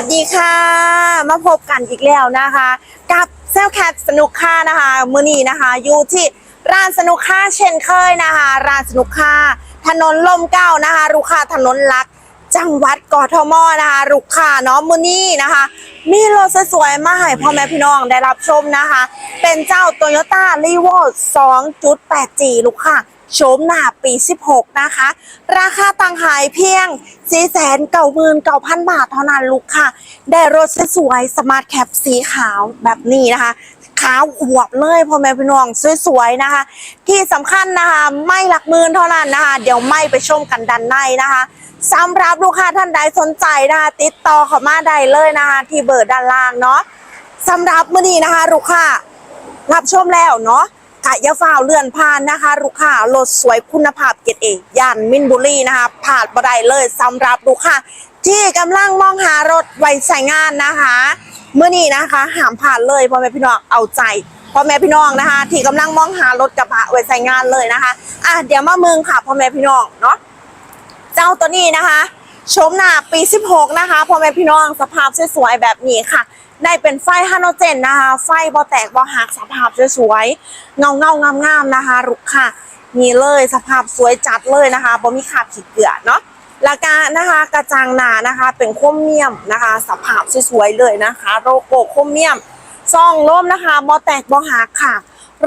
สวัสดีค่ะ มาพบกันอีกแล้วนะคะ กับเซลแคทสนุกค่านะคะมือนี้นะคะอยู่ที่ร้านสนุกค่าเช่นเคยนะคะ ร้านสนุกค่าถนนลมเก้านะคะลูกค้าถนนลัก จังหวัดกทมนะคะลูกค้าเนาะมือนี้นะคะ มีรถสวยๆมาให้พ่อแม่พี่น้องได้รับชมนะคะ เป็นเจ้า Toyota r e v o 2.8G ลูกค่ะ โฉมหน้าปี 16 นะคะ ราคาต่างหายเพียง 499,000 บาทเท่านั้นลูกค่ะ ได้รถสวยสมาร์ทแคปสีขาวแบบนี้นะคะขาวอวบเลยพ่อแม่พี่น้องสวยๆนะคะ ที่สำคัญนะคะไม่หลักหมื่นเท่านั้นนะคะ เดี๋ยวไม่ไปชมกันด้านในนะคะสำหรับลูกค้าท่านใดสนใจนะคะติดต่อเข้ามาได้เลยนะคะ ที่เบอร์ด้านล่างเนาะสำหรับมื้อนี้นะคะ ลูกค้ารับชมแล้วเนาะ กะยาฝ่าวเลื่อนผ่านนะคะลูกค้ารถสวยคุณภาพเกรดเอย่านมินบุรีนะคะผ่านบ่ได้เลยสำหรับลูกค้าที่กำลังมองหารถไว้ใช้งานนะคะเมื่อนี้นะคะห้ามผ่านเลยพ่อแม่พี่น้องเอาใจพ่อแม่พี่น้องนะคะ ที่กำลังมองหารถกระบะไว้ใช้งานเลยนะคะ อะเดี๋ยวมาเมืองค่ะพ่อแม่พี่น้องเนาะเจ้าตัวนี้นะคะ โฉมหน้าปี 16 นะคะพ่อแม่พี่น้องสภาพสวยๆแบบนี้ค่ะ ได้เป็นไฟฮาโนเจนนะคะ ไฟบอแตกบอหักสภาพสวยๆเงาเงางามงามๆนะคะลุกค่ะนี่เลยสภาพสวยจัดเลยนะคะบ่มีขาดขีดเกลือเนาะแล้วก็นะคะกระจังหนานะคะเป็นโครเมียมนะคะ สภาพสวยๆเลยนะคะ โลโก้โครเมียมซองล่มนะคะบอแตกบอหักค่ะ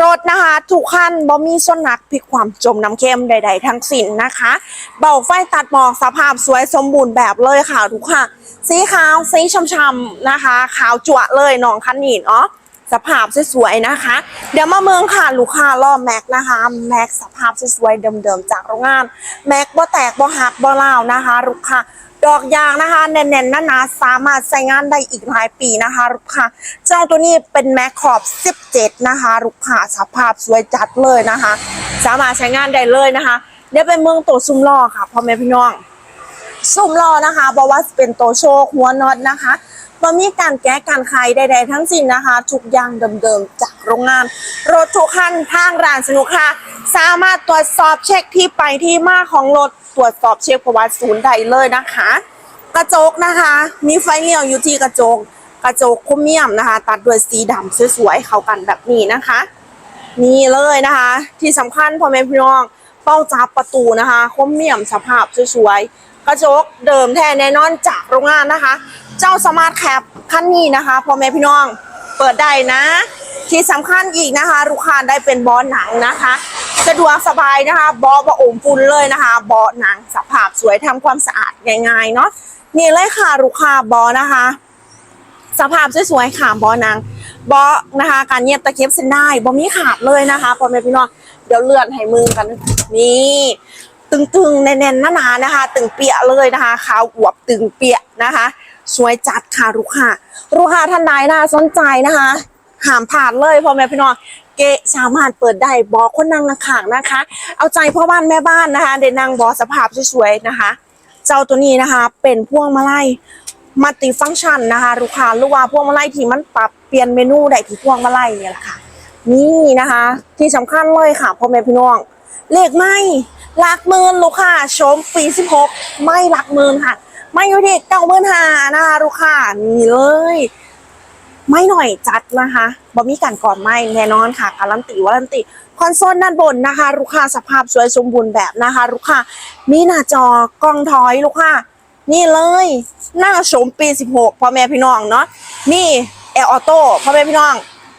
รถนะคะทุกคันบ่มีส้นหนักพิกความจมน้ำเค็มใด ๆ ทั้งสิ้นนะคะ เบาไฟตัดหมอกสภาพสวยสมบูรณ์แบบเลยค่ะทุกค่ะ สีขาวสีช่ำๆนะคะ ขาวจั่วเลยน้องคันนี้เนาะสภาพสวยๆนะคะ เดี๋ยวมาเมืองค่ะลูกค้าล่อแม็กนะคะ แม็กสภาพสวยๆเดิมๆจากโรงงาน แม็กบ่แตกบ่หักบ่เล่านะคะลูกค้า ดอกยางนะคะแน่นๆหนาๆสามารถใช้งานได้อีกหลายปีนะคะลูกค้าเจ้าตัวนี้เป็นแม็กขอบ 17 นะคะลูกค้าสภาพสวยจัดเลยนะคะ สามารถใช้งานได้เลยนะคะเดี๋ยวไปเมืองตัวซุ้มล้อค่ะพ่อแม่พี่น้องซุ้มล้อนะคะบอกว่าเป็นตัวโชคหัวน็อตนะคะบ่มีการแก้การใครใดๆทั้งสิ้นนะคะ ทุกอย่างเดิมๆจากโรงงาน รถทุกคันทางร้านสนุกค่ะ สามารถตรวจสอบเช็คที่ไปที่มาของรถ ตรวจสอบเช็คประวัติศูนย์ใดเลยนะคะ กระจกนะคะ มีไฟเลี้ยวอยู่ที่กระจก กระจกโครเมียมนะคะ ตัดด้วยสีดำสวยๆเข้ากันแบบนี้นะคะ นี่เลยนะคะ ที่สำคัญพ่อแม่พี่น้องเป้าจับประตูนะคะโครเมียมสภาพสวยๆกระจกเดิมแท้แน่นอนจากโรงงานนะคะ เจ้าสมาร์ทแคปคันนี้นะคะพ่อแม่พี่น้องเปิดได้นะ ที่สำคัญอีกนะคะลูกค้าได้เป็นบาะหนังนะคะ สะดวกสบายนะคะเบาะบะอมฝุ่นเลยนะคะเบาะหนังสภาพสวยทำความสะอาดง่ายๆเนาะนี่เลยค่ะลูกค้าเบาะนะคะ สภาพสวยๆค่ะเบาะหนังเบาะนะคะ การเย็บตะเข็บเส้นได้บ่มีขาดเลยนะคะพ่อแม่พี่น้องเดี๋ยวเลื่อนให้มือกันนี่ตึงๆแน่นๆหนาๆนะคะ ตึงเปียเลยนะคะขาวอวบตึงเปียนะคะ สวยจัดค่ะลูกค้าลูกค้าท่านใดนะคะสนใจนะคะหามผ่านเลยพ่อแม่พี่น้อง เกะสามารถเปิดได้บอคนนั่งขางนะคะ เอาใจพ่อบ้านแม่บ้านนะคะเดนนั่งบอสภาพสวยๆนะคะ เจ้าตัวนี้นะคะ เป็นพวงมาลัยมัลติฟังก์ชันนะคะลูกค้าหรือว่าพวงมาลัยที่มันปรับเปลี่ยนเมนูได้ที่พวงมาลัยนี่แหละค่ะ นี่นะคะ ที่สำคัญเลยค่ะพ่อแม่พี่น้องเลขไม่หลักหมื่นลูกค้าชมปี16ไม่หลักหมื่นค่ะ ไม่อยู่ที่เก้าหมื่นห้านะคะลูกค้านี่เลย ไม่หน่อยจัดนะคะบ่มีการก่อนไม่แน่นอนค่ะการันตีวารันตีคอนโซลด้านบนนะคะลูกค้าสภาพสวยสมบูรณ์แบบนะคะลูกค้ามีหน้าจอกล้องถอยลูกค้านี่เลยหน้าชมปี 16พ่อแม่พี่น้องเนาะนี่แอร์ออโต้พ่อแม่พี่น้อง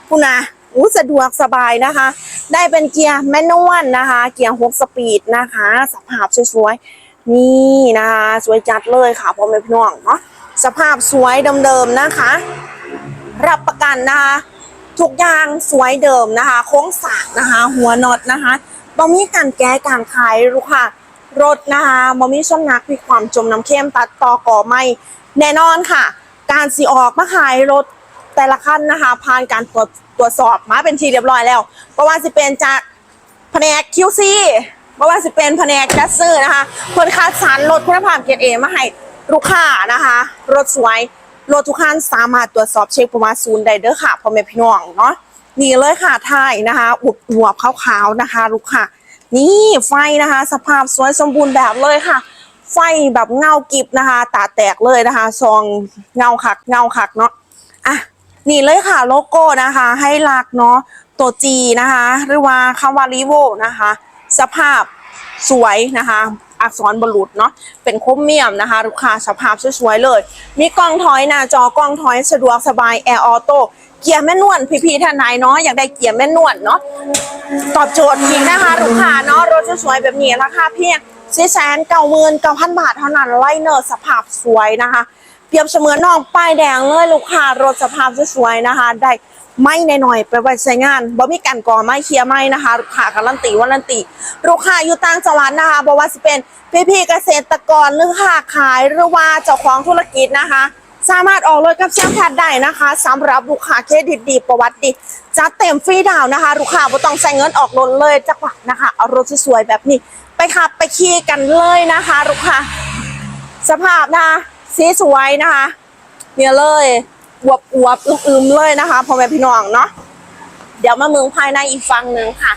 พูนะอู้สะดวกสบายนะคะ ได้เป็นเกียร์แมนนวลนะคะ เกียร์6สปีดนะคะ สภาพสวยๆนี่นะคะ สวยจัดเลยค่ะพ่อแม่พี่น้องเนาะสภาพสวยเดิมๆนะคะ รับประกันนะคะ ทุกอย่างสวยเดิมนะคะ โค้งสากนะคะ หัวน็อตนะคะบ่มีการแก้การขายลูกค่ะ รถนะคะบ่มีช่องนักมีความจมน้ำเข้มตัดต่อก่อไม่แน่นอนค่ะ การสีออกมาขายรถแต่ละคันนะคะ ผ่านการตรวจตรวจสอบมาเป็นทีเรียบร้อยแล้วเพราะว่าสิเป็นจากแผนก QC เพราะว่าสิเป็นแผนกจัดซื้อนะคะเพิ่นคัดสรรรถคุณภาพเกียรดเอมาให้ลูกค้านะคะ รถสวย รถทุกคันสามารถตรวจสอบเช็คประวัติศูนย์ได้เด้อค่ะพ่อแม่พี่น้องเนาะนี่เลยค่ะท้ายนะคะอุดหัวขาวๆนะคะ ลูกค่ะ นี่ไฟนะคะ สภาพสวยสมบูรณ์แบบเลยค่ะ ไฟแบบเงากิบนะคะตาแตกเลยนะคะซองเงาคักเงาคักเนาะอะนี่เลยค่ะโลโก้นะคะ ให้หลักเนาะตัวจีนะคะ หรือว่าคำว่ารีโวนะคะ สภาพสวยนะคะ อักษรบรรลุดเนาะเป็นโครเมียมนะคะลูกค้าสภาพสวยๆเลย มีกล้องถอยหน้าจอกล้องถอยสะดวกสบายแอร์ออโต้เกียร์แม่นวลพี่ๆท่านไหนเนาะอยากได้เกียร์แม่นวลเนาะตอบโจทย์อีกนะคะลูกค้าเนาะรถสวยๆแบบนี้ราคาเพียงสี่แสนเก้าหมื่นเก้าพันบาทเท่านั้นไลเนอร์สภาพสวยนะคะ เปรียบเสมือนน้องป้ายแดงเลยลูกค้ารถสภาพสวยๆนะคะ ได้ ไม่ในหน่อยไปไว้ใช้งานบ่มีการก่อไม่เคลียร์ไม่นะคะลูกค้าการันตีวารันตีลูกค้าอยู่ต่างจังหวัดนะคะบอกว่าจะเป็นพี่ๆเกษตรกรหรือค้าขายหรือว่าเจ้าของธุรกิจนะคะ สามารถออกรถกับเซลแพดได้นะคะสำหรับลูกค้าเครดิตดีประวัติดีจัดเต็มฟรีดาวน์นะคะลูกค้าไม่ต้องใช้เงินออกรถเลยจักหวัดนะคะเอารถสวยๆแบบนี้ ไปขับไปขี่กันเลยนะคะลูกค้าสภาพนะคะสีสวยนะคะเนี่ยเลย อวบอวบอึมๆเลยนะคะพ่อแม่พี่น้องเนาะเดี๋ยวมาเมืองภายในอีกฝั่งหนึ่งค่ะ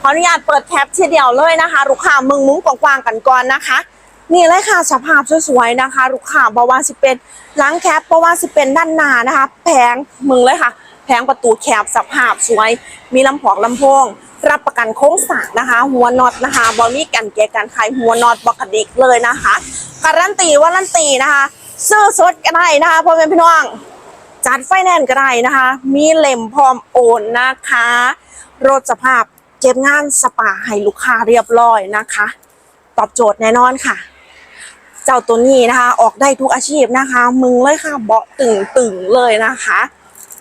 ขออนุญาตเปิดแคปทีเดียวเลยนะคะลูกค้าเมืองมุ้งกว้างๆกันก่อนนะคะ นี่เลยค่ะสภาพสวยๆนะคะลูกค้าบอกว่าสิเป็นล้างแคปเพราะว่าสิเป็นด้านหน้านะคะแผงมึงเลยค่ะแผงประตูแคบสภาพสวย มีลำพอกลำโพง รับประกันโค้งสางนะคะ หัวน็อตนะคะบอมีกันแกกันไขหัวน็อตบกระดิกเลยนะคะการันตีว่ารันตีนะคะ ซื้อสดก็ได้นะคะพ่อแม่พี่น้อง จัดไฟแนนซ์ก็ได้นะคะ มีเล่มพร้อมโอนนะคะ รถสภาพเก็บงานสปาให้ลูกค้าเรียบร้อยนะคะ ตอบโจทย์แน่นอนค่ะ เจ้าตัวนี้นะคะ ออกได้ทุกอาชีพนะคะ มึงเลยค่ะเบาตึงตึงเลยนะคะ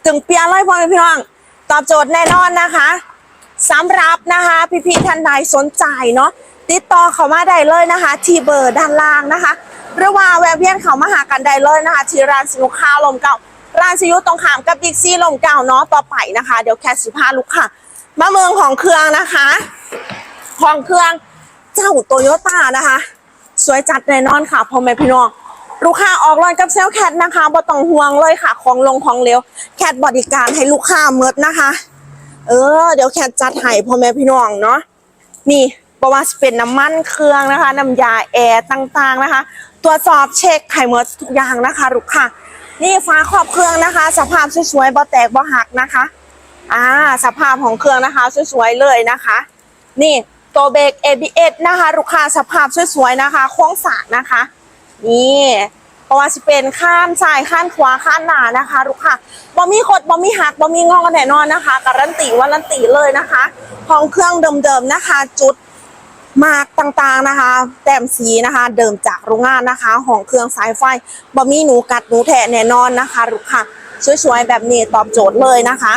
ตึงเปียเลยพอแม่พี่น้อง ตอบโจทย์แน่นอนนะคะสำหรับนะคะพี่ๆท่านใดสนใจเนาะติดต่อเขามาได้เลยนะคะ ที่เบอร์ด้านล่างนะคะ หรือว่าแวะเวียนเขามาหากันได้เลยนะคะ ที่ร้านสินุข้าวลมเก่า ร้านซิยุตรงขามกับบิ๊กซี่ลมเก่าเนาะต่อไปนะคะ เดี๋ยวแคสสิพาลูกค่ะ มาเมืองของเครื่องนะคะ ของเครื่องเจ้าโตโยต้านะคะ สวยจัดแน่นอนค่ะพ่อแม่พี่น้องลูกค้าออกรถกับเซลแคทนะคะบ่ต้องห่วงเลยค่ะ ของลงของเร็วแคทบริการให้ลูกค้าเมิดนะคะ เออ เดี๋ยวแคทจัดให้พ่อแม่พี่น้องเนาะนี่บว่าจะเป็นน้ำมันเครื่องนะคะ น้ำยาแอร์ต่างๆนะคะ ตรวจสอบเช็คไขเมิดทุกอย่างนะคะลูกค้า นี่ฟ้าครอบเครื่องนะคะ สภาพสวยๆบ่แตกบ่หักนะคะ อ่า สภาพของเครื่องนะคะสวยๆเลยนะคะ นี่ตัวเบรก ABS นะคะลูกค้าสภาพสวยๆนะคะโค้งสากนะคะ นี่เพราะว่าจะเป็นข้านซ้ายข้านขวาข้านหน้านะคะลูกค้าบ่มีขดบ่มีหักบ่มีงอกันแน่นอนนะคะ การันตีว่ารันตีเลยนะคะ ของเครื่องเดิมๆนะคะ จุด มากต่างๆนะคะ แต้มสีนะคะ เดิมจากโรงงานนะคะของเครื่องสายไฟบ่มีหนูกัดหนูแทะแน่นอนนะคะลูกค้าสวยๆแบบนี้ตอบโจทย์เลยนะคะ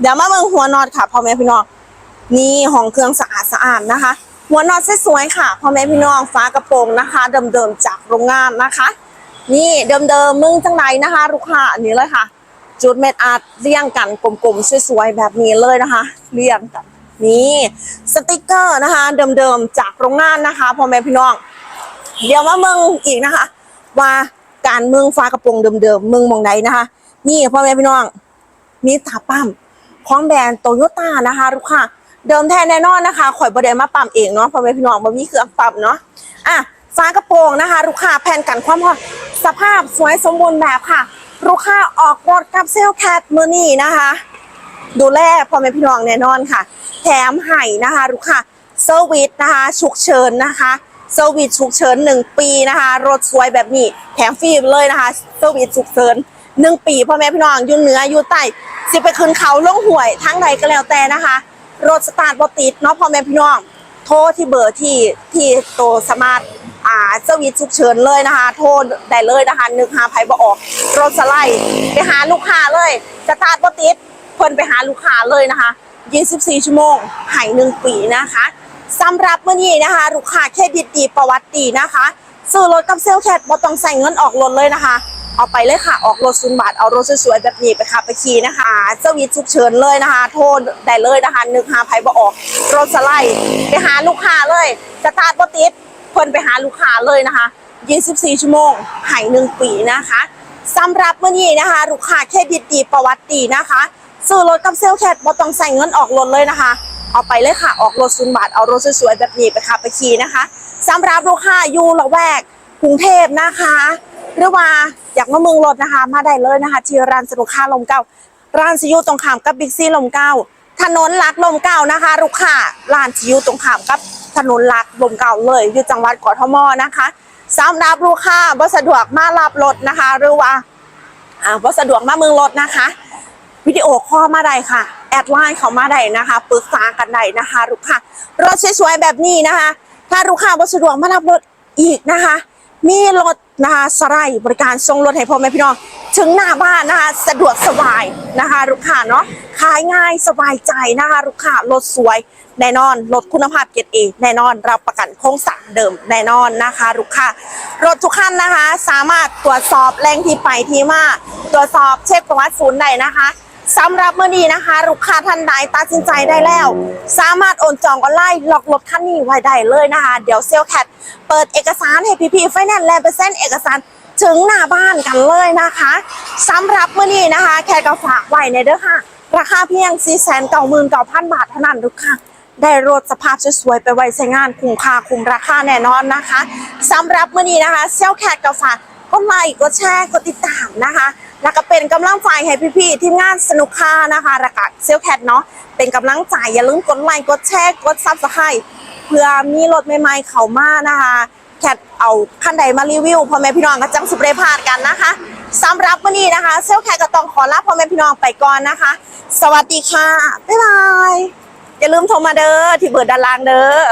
เดี๋ยวมาเบิ่งหัวนอตค่ะพ่อแม่พี่น้องนี่ห้องเครื่องสะอาดสะอาดนะคะ หัวนอตสวยๆค่ะพ่อแม่พี่น้องฟ้ากระโปรงนะคะ เดิมๆจากโรงงานนะคะ นี่เดิมๆมึงจังไรนะคะลูกค้าอันนี้เลยค่ะ จุดเม็ดอาร์ตเรียงกันกลมๆสวยๆแบบนี้เลยนะคะ เรียงกัน นี่สติกเกอร์นะคะเดิมๆจากโรงงานนะคะพ่อแม่พี่น้อง เดี๋ยวมาเมืองอีกนะคะ ว่าการเมืองฟ้ากระโปรงเดิมๆเมืองมองไหนนะคะ นี่พ่อแม่พี่น้อง มีตาปั๊มของแบรนด์โตโยต้านะคะลูกค้าเดิมแท้แน่นอนนะคะข่อยบไดมาปั๊มเองเนาะพ่อแม่พี่น้องบ่มีเครื่องปั๊มเนาะอะฟ้ากระโปรงนะคะลูกค้าแผ่นกันความร้อนสภาพสวยสมบูรณ์แบบค่ะลูกค้าออกรถกับเซลลแคทมือนี่นะคะ ดูแลพ่อแม่พี่น้องแน่นอนค่ะ แถมให้นะคะลูกค้าเซอร์วิสนะคะฉุกเฉินนะคะเซอร์วิสฉุกเฉินหนึ่งปีนะคะ รถสวยแบบนี้แถมฟรีเลยนะคะเซอร์วิสฉุกเฉินหนึ่งปีพ่อแม่พี่น้องอยู่เหนืออยู่ใต้สิไปขึ้นเขาลงห่วยทั้งใดก็แล้วแต่นะคะรถสตาร์ทบติดเนาะพ่อแม่พี่น้อง โทรที่เบอร์ที่ที่โตสมาร์ทอ่าเซอร์วิสฉุกเฉินเลยนะคะ โทรได้เลยนะคะนึกหาไผบ่ออก รถสไลด์ไปหาลูกค้าเลยสตาร์ทบติด พิ่นไปหาลูกค้าเลยนะคะ 24 ชั่วโมงหายหนึ่งปีนะคะสำหรับเมื้อนี้นะคะ ลูกค้าเครดิตดีประวัติดีนะคะ ซื้อรถกับเซลแคทบ่ต้องใส่เงินออกรถเลยนะคะเอาไปเลยค่ะ ออกรถศูนบาท เอารถสวยๆ แบบนี้ไปขับไปขี่นะคะเจ้าวิทฉุกเฉินเลยนะคะ โทษได้เลยนะคะนึกหาไผบ่ออก รถสไลด์ไปหาลูกค้าเลยสตาร์ทบ่ติดเพิ่นไปหาลูกค้าเลยนะคะ 24 ชั่วโมงหายหนึ่งปีนะคะสำหรับเมื้อนี้นะคะ ลูกค้าเครดิตดีประวัติดีนะคะ ซื้อรถกับเซลแคทบ่ต้องใส่เงินออกรถเลยนะคะ เอาไปเลยค่ะออกรถศูนย์บาทเอารถสวยๆแบบนี้ไปขับไปขี่นะคะสำหรับลูกค้าอยู่ละแวกกรุงเทพนะคะ หรือว่าอยากมาเมืองรถนะคะ มาได้เลยนะคะ ที่ร้านสนุกค่าลมเก้าร้านซิยูตรงขามกับบิ๊กซีลมเก้าถนนลักลมเก้านะคะ ลูกค้าร้านซิยูตรงขามกับถนนลักลมเก้าเลย อยู่จังหวัดกทมนะคะสำหรับลูกค้าบ่สะดวกมารับรถนะคะ หรือว่าอ่าบ่สะดวกมาเมืองรถนะคะ วิดีโอคอลมาได้ค่ะ แอดไลน์เขามาได้นะคะปรึกษากันได้นะคะลูกค้ารถสวยๆแบบนี้นะคะ ถ้าลูกค้าบ่สะดวกมารับรถอีกนะคะ มีรถนะคะสไลด์บริการส่งรถให้พ่อแม่พี่น้อง ถึงหน้าบ้านนะคะ สะดวกสบายนะคะลูกค้าเนาะขายง่ายสบายใจนะคะลูกค้ารถสวยแน่นอนรถคุณภาพเกียรติเอแน่นอนรับประกันโครงสร้างเดิมแน่นอนนะคะลูกค้ารถทุกคันนะคะ สามารถตรวจสอบแรงที่ไปที่มาตรวจสอบเช็คประวัติศูนย์ได้นะคะ สำหรับเมื่อนี้นะคะ ลูกค้าท่านใดตัดสินใจได้แล้ว สามารถโอนจองออนไลน์ล็อกรถคันนี้ไว้ได้เลยนะคะ เดี๋ยวเซลแคทเปิดเอกสารให้พี่พีไฟแนนซ์และเปอร์เซ็นต์เอกสารถึงหน้าบ้านกันเลยนะคะสำหรับเมื่อนี้นะคะ แค่ก็ฝากไว้ในเด้อค่ะ ราคาเพียง 4 9 9 0 0 0 บาทเท่านั้นทุกค่ะได้รถสภาพสวยๆไปไว้ใช้งานคุ้มค่าคุ้มราคาแน่นอนนะคะสำหรับเมื่อนี้นะคะเซลแคทก็ฝากกดไลค์กดแชร์กดติดตามนะคะ แล้วก็เป็นกำลังใจให้พี่ๆทีมงานสนุกค่านะคะระกัเซลแคทเนาะเป็นกำลังใจอย่าลืมกดไลค์กดแชร์กดซับสไครต์เพื่อมีรถใหม่ๆเข้ามานะคะแคทเอาคันใดมารีวิวพ่อแม่พี่น้องก็จังสุเปรพาดกันนะคะสำหรับวันนี้นะคะเซลแคทก็ต้องขอลาพ่อแม่พี่น้องไปก่อนนะคะ สวัสดีค่ะบ๊ายบายอย่าลืมโทรมาเด้อที่เบอร์ด้านล่างเด้อ